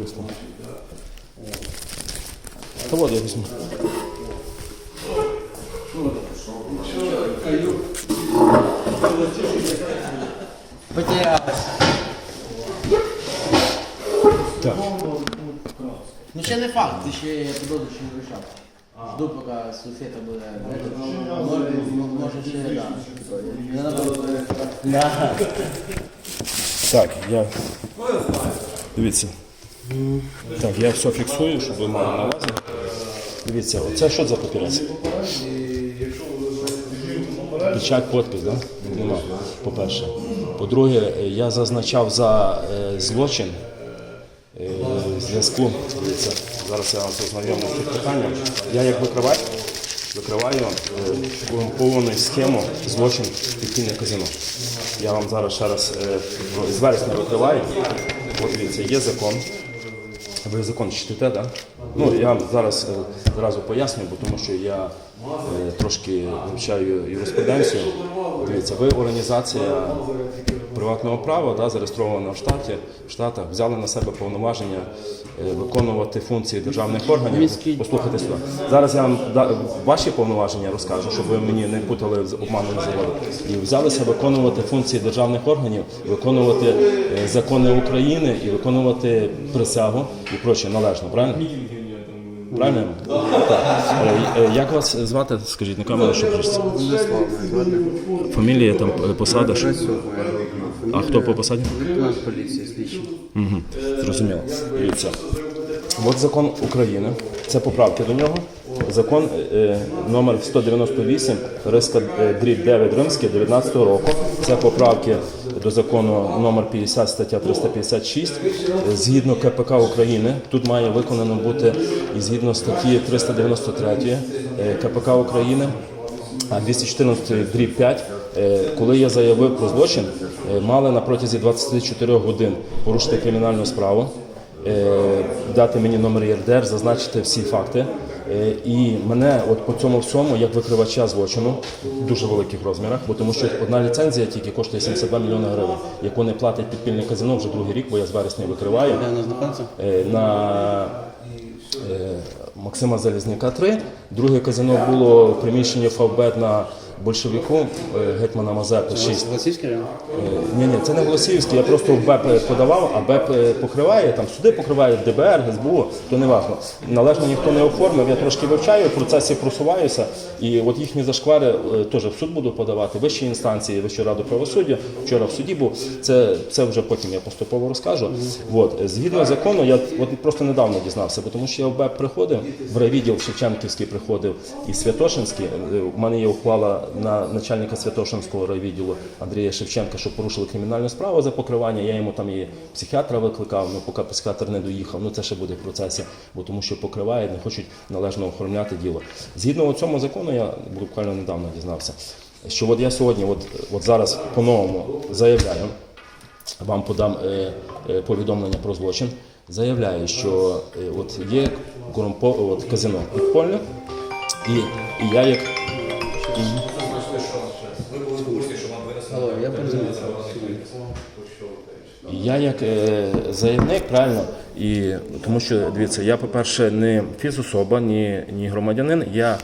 Вислав. Та от я візьму. Потерялась. Так. Ну ще не факт, ти ще я подойду, ще не вирішав. Жду, поки суфета буде. Може, може ще да. Не надо. Да. Так, я. Дивіться. Так, я все фіксую, щоб ви мали на увазі. Дивіться, оце що за папірець? Печать, подпис, да? Нема, по-перше. По-друге, е, я зазначав за е, злочин е, зв'язку. Дивіться, зараз я це ознайомлю з цим питанням. Я як викривач викриваю е, корумповану схему злочин підпільне казино. Я вам зараз ще раз е, з вересня викриваю. От дивіться, є закон. Ви закон читаєте, так? Ну, я вам зараз е, зразу поясню, бо тому що я е, трошки вивчаю юриспруденцію. Дивіться, ви організація приватного права, да, зареєстрована в штаті, в Штатах, взяли на себе повноваження е, виконувати функції державних органів. Послухайте сюди. Зараз я вам ваші повноваження розкажу, щоб ви мені не путали з обманом заводу. І взялися виконувати функції державних органів, виконувати е, закони України і виконувати присягу і проче належно, правильно? Правильно? Так. Е, Як вас звати? Скажіть на камеру, що пишеться? Фамілія, там посада. що? А хто по посаді? Поліції, слідчий. Угу. Зрозуміло. Дивіться. От закон України, це поправки до нього. Закон е, номер 198, риска е, дріб 9 римський 19 року. Це поправки до закону номер 50, стаття 356. Е, Згідно КПК України, тут має виконано бути і згідно статті 393 е, КПК України. А 214 дріб 5, е, коли я заявив про злочин, мали на протязі 24 годин порушити кримінальну справу, е, дати мені номер ЄРДР, зазначити всі факти. Е, І мене от по цьому всьому, як викривача злочину, в дуже великих розмірах, бо тому що одна ліцензія тільки коштує 72 мільйони гривень, яку не платить підпільне казино вже другий рік, бо я з вересня викриваю. Е, на е, Максима Залізняка 3. Друге казино було в приміщенні Фавбет на Большевику е, гетьмана Мазепи 6. Голосівський район? Ні, ні, це не Голосіївський, я просто в БЕП подавав, а БЕП е, покриває, там суди покривають ДБР, ГСБУ, то не важливо. Належно ніхто не оформив, я трошки вивчаю, в процесі просуваюся, і от їхні зашквари е, теж в суд буду подавати, вищі інстанції, Вищу раду правосуддя, вчора в суді був, це, це вже потім я поступово розкажу. От, згідно закону, я от просто недавно дізнався, бо тому що я в БЕП приходив, в райвідділ Шевченківський приходив і Святошинський. У мене є ухвала на начальника Святошинського райвідділу Андрія Шевченка, що порушили кримінальну справу за покривання. Я йому там і психіатра викликав, ну поки психіатр не доїхав. Ну це ще буде в процесі, бо тому що покривають, не хочуть належно оформляти діло. Згідно цьому закону, я буквально недавно дізнався, що от я сьогодні, от, от зараз по-новому заявляю вам подам е, е, повідомлення про злочин. Заявляю, що е, от є корумпо, от казино підпольне, і, і я як Алло, я перезвоню. і я як е, заявник, правильно, і тому що дивіться, я, по-перше, не фізособа, ні, ні громадянин, я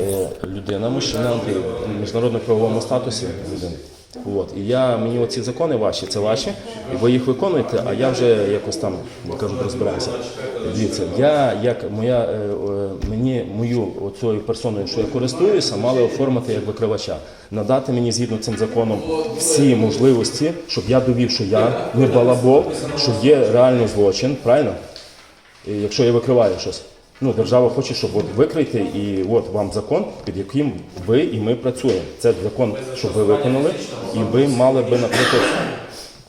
е, людина, мужчина в міжнародно-правовому статусі людина. От. І я, мені оці закони ваші, це ваші, ви їх виконуєте, а я вже якось там, кажуть, розбирався. Дивіться, я як моя е, мені мою оцею персоною, що я користуюся, мали оформити як викривача, надати мені згідно цим законом всі можливості, щоб я довів, що я не балабол, що є реально злочин, правильно? І якщо я викриваю щось. Ну, держава хоче, щоб от викрити, і от вам закон, під яким ви і ми працюємо. Це закон, щоб ви виконали, і ви мали би, наприклад,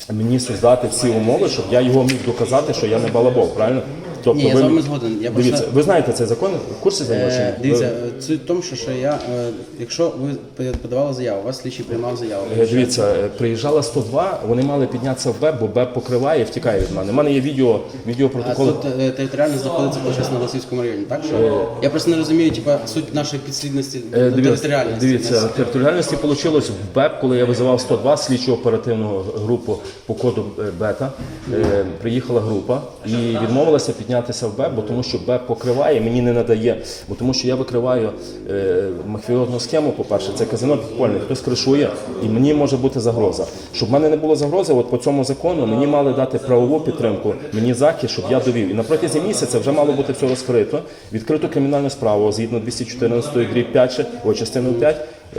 мені создати всі умови, щоб я його міг доказати, що я не балабол, правильно? Тобто Ні, я з вами згоден. Я дивіться, просто- ви знаєте цей закон, в курсі за нього чи ні? Е, Дивіться, е, суть в тому, що, що я, е, якщо ви подавали заяву, у вас слідчий приймав заяву. Е, Дивіться, е, приїжджала 102, вони мали піднятися в БЕП, бо БЕП покриває і втікає від мене. У мене є відео, А відеопротоколи. тут е, територіально знаходиться получається, на Голосівському районі, так? Що? Я просто не розумію, типа, суть нашої підслідності Е, Дивіться, територіальності. дивіться, територіальності вийшло в БЕП, коли я визивав 102 слідчу оперативну групу по коду е, бета. Е, Приїхала група і відмовилася піднятися в БЕП, бо тому що БЕП покриває, мені не надає, бо тому що я викриваю е, мафіозну схему. По перше, це казино підпольне, хтось кришує, і мені може бути загроза. Щоб в мене не було загрози, от по цьому закону мені мали дати правову підтримку, мені захист, щоб я довів. І на протязі місяця вже мало бути все розкрито. Відкрито кримінальну справу згідно 214 дріб 5, ще, о, частину 5.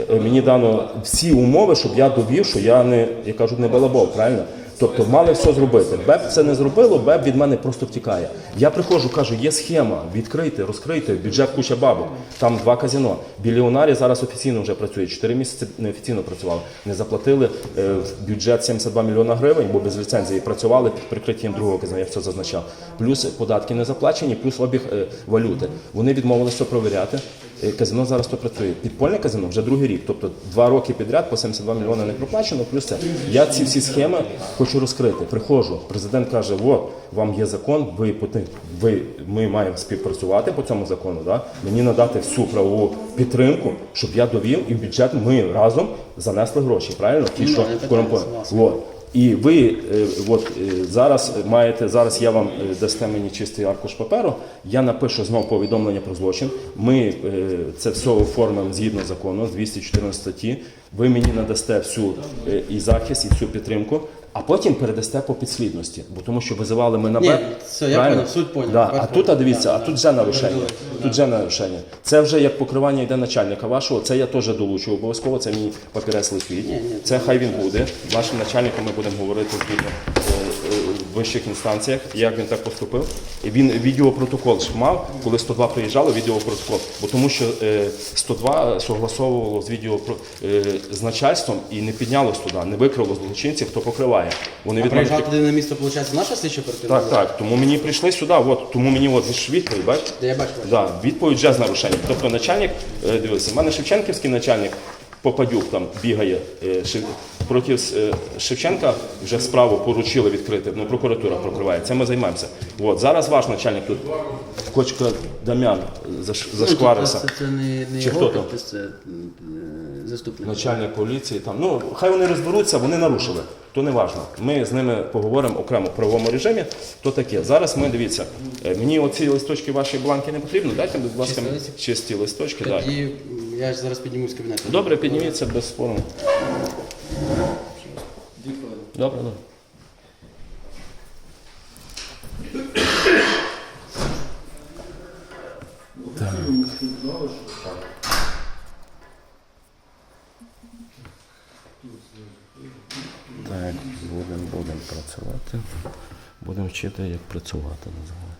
е, Мені дано всі умови, щоб я довів, що я не, я кажу, не балабол, правильно? Тобто мали все зробити. БЕП це не зробило, БЕП від мене просто втікає. Я приходжу, кажу, є схема, відкрийте, розкрийте, бюджет куча бабок. Там два казино. Біліонарі зараз офіційно вже працює. Чотири місяці неофіційно працювали. Не заплатили е, в бюджет 72 мільйона гривень, бо без ліцензії працювали під прикриттям другого казино, я все зазначав. Плюс податки не заплачені, плюс обіг е, валюти. Вони відмовилися провіряти. Е, Казино зараз то працює. Підпольне казино вже другий рік. Тобто два роки підряд по 72 мільйони не проплачено. Плюс це я ці всі схеми хочу розкрити. Приходжу. Президент каже: от вам є закон, ви поти- ви ми маємо співпрацювати по цьому закону. Да? Мені надати всю правову підтримку, щоб я довів і в бюджет ми разом занесли гроші. Правильно? Ті, Ну, що корумповані. І ви е, от е, зараз маєте зараз. Я вам е, дасте мені чистий аркуш паперу. Я напишу знову повідомлення про злочин. Ми це все оформимо згідно закону з 214 статті. Ви мені надасте всю і захист, і всю підтримку. А потім передасте по підслідності, бо тому що визивали ми на Ні, БЕП. все, я правильно? суть поняв. Да. Тепер А тут, а дивіться, Да, а тут вже нарушення. Тут вже нарушення. Це вже як покривання йде начальника вашого. Це я теж долучу обов'язково. Це мій папірець летить. Це хай він буде. Вашим начальником ми будемо говорити згідно вищих інстанціях, як він так поступив. Він відеопротокол ж мав, коли 102 приїжджали, відеопротокол. Бо тому що е, 102 согласовувало з відео е, з начальством і не піднялось туди, не викрило злочинців, хто покриває. Вони А приїжджав туди на місто, виходить, наша слідча оперативна? так, так. Тому мені прийшли сюди. От тому мені от ви ж відповідь, бачите? Я бачу. Да, відповідь вже з нарушенням. Тобто начальник, е, дивіться, в мене Шевченківський начальник Попадюк там бігає е, проти е, Шевченка вже справу поручили відкрити, ну прокуратура прокриває. Це ми займаємося. От зараз ваш начальник тут Кочка Дам'ян заш- зашкварився. Ну, Це, не, не Чи його хто там? підпис, це е, заступник. Начальник поліції там. Ну хай вони розберуться, вони нарушили. То не важно. Ми з ними поговоримо окремо в правовому режимі. То таке. Зараз ми дивіться. Мені оці листочки ваші бланки не потрібно. Дайте, будь ласка, Чисті листочки? Так. Я ж зараз піднімусь з кабінету. Добре, підніміться без спору. Добре, добре. Так, будемо будем працювати. Будемо вчити, як працювати називається.